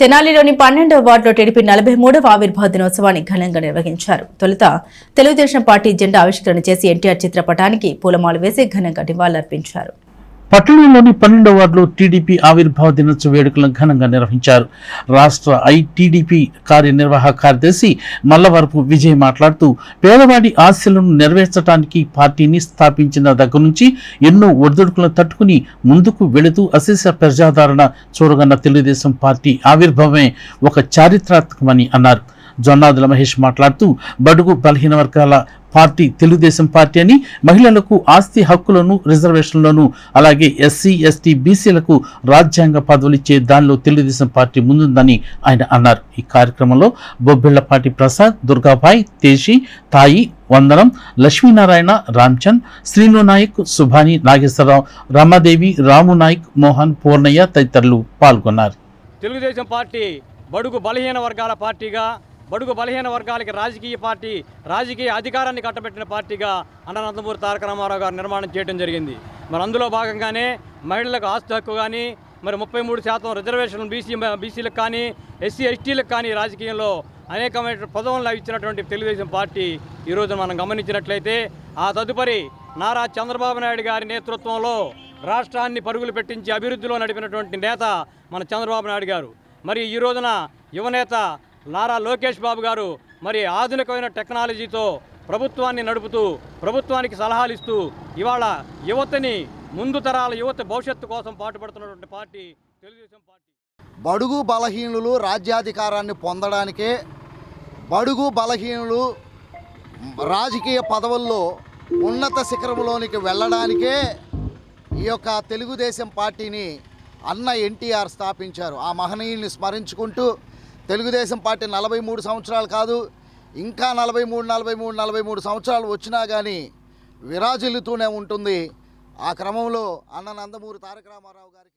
తెనాలిలోని పన్నెండవ వార్డులో టీడీపీ నలభై మూడవ ఆవిర్భావ దినోత్సవాన్ని ఘనంగా నిర్వహించారు. తొలుత తెలుగుదేశం పార్టీ జెండా ఆవిష్కరణ చేసి ఎన్టీఆర్ చిత్రపటానికి పూలమాలు వేసి ఘనంగా నివాళులర్పించారు. పట్టణంలోని పన్నెండవ వార్డులో టీడీపీ ఆవిర్భావ దినోత్సవ వేడుకలను ఘనంగా నిర్వహించారు. రాష్ట్ర ఐటీడీపీ కార్యనిర్వాహక కార్యదర్శి మల్లవరపు విజయ్ మాట్లాడుతూ పేదవాడి ఆశలను నెరవేర్చడానికి పార్టీని స్థాపించిన దగ్గర నుంచి ఎన్నో ఒడిదుడుకులను తట్టుకుని ముందుకు వెళుతూ అశేష ప్రజాదరణ చూడగన్న తెలుగుదేశం పార్టీ ఆవిర్భావమే ఒక చారిత్రాత్మకమని అన్నారు. జొన్నాదుల మహేష్ మాట్లాడుతూ బడుగు బలహీన వర్గాల పార్టీ తెలుగుదేశం పార్టీ అని మహిళలకు ఆస్తి హక్కులను రిజర్వేషన్లను అలాగే ఎస్సీ ఎస్టీ బీసీలకు రాజ్యాంగ పదవులు ఇచ్చే దానిలో తెలుగుదేశం పార్టీ ముందుందని ఆయన అన్నారు. ఈ కార్యక్రమంలో బొబ్బిళ్ళపాటి ప్రసాద్ దుర్గాబాయ్ తేజి తాయి వందనం లక్ష్మీనారాయణ రామ్చంద్ శ్రీను నాయక్ సుభాని నాగేశ్వరరావు రమాదేవి రాము నాయక్ మోహన్ పూర్ణయ్య తదితరులు పాల్గొన్నారు. తెలుగుదేశం పార్టీ బడుగు బలహీన వర్గాల పార్టీగా బడుగు బలహీన వర్గాలకి రాజకీయ పార్టీ రాజకీయ అధికారాన్ని కట్టబెట్టిన పార్టీగా అన్ననందమూరి తారక రామారావు గారు నిర్మాణం చేయడం జరిగింది. మరి అందులో భాగంగానే మహిళలకు ఆస్తి హక్కు కానీ మరి ముప్పై మూడు శాతం రిజర్వేషన్ బీసీ బీసీలకు కానీ ఎస్సీ ఎస్టీలకు కానీ రాజకీయంలో అనేకమైన పదవులను ఇచ్చినటువంటి తెలుగుదేశం పార్టీ ఈరోజు మనం గమనించినట్లయితే ఆ తదుపరి నారా చంద్రబాబు నాయుడు గారి నేతృత్వంలో రాష్ట్రాన్ని పరుగులు పెట్టించి అభివృద్ధిలో నడిపినటువంటి నేత మన చంద్రబాబు నాయుడు గారు. మరి ఈ రోజున యువనేత నారా లోకేష్ బాబు గారు మరి ఆధునికమైన టెక్నాలజీతో ప్రభుత్వాన్ని నడుపుతూ ప్రభుత్వానికి సలహాలు ఇస్తూ ఇవాళ యువతని ముందు తరాల యువత భవిష్యత్తు కోసం పాటుపడుతున్నటువంటి పార్టీ తెలుగుదేశం పార్టీ. బడుగు బలహీనులు రాజ్యాధికారాన్ని పొందడానికే బడుగు బలహీనులు రాజకీయ పదవుల్లో ఉన్నత శిఖరంలోనికి వెళ్ళడానికే ఈ యొక్క తెలుగుదేశం పార్టీని అన్న ఎన్టీఆర్ స్థాపించారు. ఆ మహనీయుల్ని స్మరించుకుంటూ తెలుగుదేశం పార్టీ నలభై మూడు సంవత్సరాలు కాదు ఇంకా నలభై మూడు నలభై మూడు నలభై మూడు సంవత్సరాలు వచ్చినా కానీ విరాజిల్లుతూనే ఉంటుంది. ఆ క్రమంలో అన్న నందమూరి తారక రామారావు గారికి